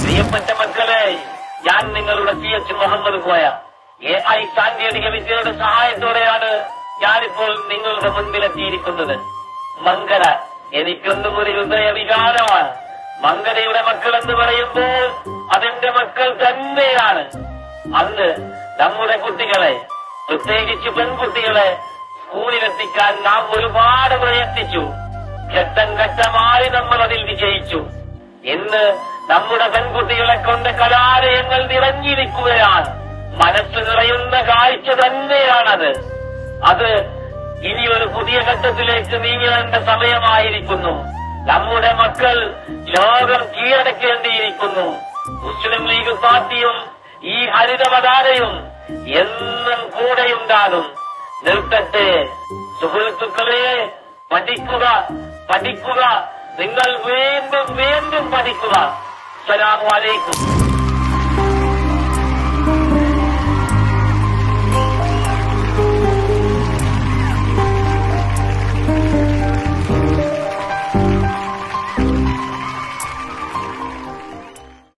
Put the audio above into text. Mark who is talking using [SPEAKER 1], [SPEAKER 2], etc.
[SPEAKER 1] പ്രിയപ്പെട്ട മക്കളെ ഞാൻ നിങ്ങളുടെ C H Muhammad Koya A I സാങ്കേതിക വിദ്യയുടെ സഹായത്തോടെയാണ് ഞാനിപ്പോൾ നിങ്ങളുടെ മുൻപിലെത്തിയിരിക്കുന്നത്. മംഗള എനിക്കൊന്നും ഒരു ഹൃദയ വികാരമാണ് മംഗലയുടെ മക്കൾ എന്ന് പറയുമ്പോൾ അതെന്റെ മക്കൾ തന്നെയാണ്. അന്ന് നമ്മുടെ കുട്ടികളെ പ്രത്യേകിച്ച് പെൺകുട്ടികളെ സ്കൂളിലെത്തിക്കാൻ നാം ഒരുപാട് പ്രയത്നിച്ചു. ഘട്ടം ഘട്ടമായി നമ്മൾ അതിൽ വിജയിച്ചു. ഇന്ന് നമ്മുടെ പെൺകുട്ടികളെ കൊണ്ട് കലാലയങ്ങൾ നിറഞ്ഞിരിക്കുകയാണ്. മനസ്സ് നിറയുന്ന കാഴ്ച തന്നെയാണത്. അത് ഇനി ഒരു പുതിയ ഘട്ടത്തിലേക്ക് നീങ്ങേണ്ട സമയമായിരിക്കുന്നു. നമ്മുടെ മക്കൾ ലോകം കീഴടക്കേണ്ടിയിരിക്കുന്നു. മുസ്ലിം ലീഗ് പാർട്ടിയും ഈ ഹരിതപതാരയും എന്നും കൂടെയുണ്ടാകും. നിർത്തട്ടെ. സുഹൃത്തുക്കളെ പഠിക്കുക പഠിക്കുക. നിങ്ങൾ വീണ്ടും വീണ്ടും പഠിക്കുക. അസ്സലാമു അലൈക്കും.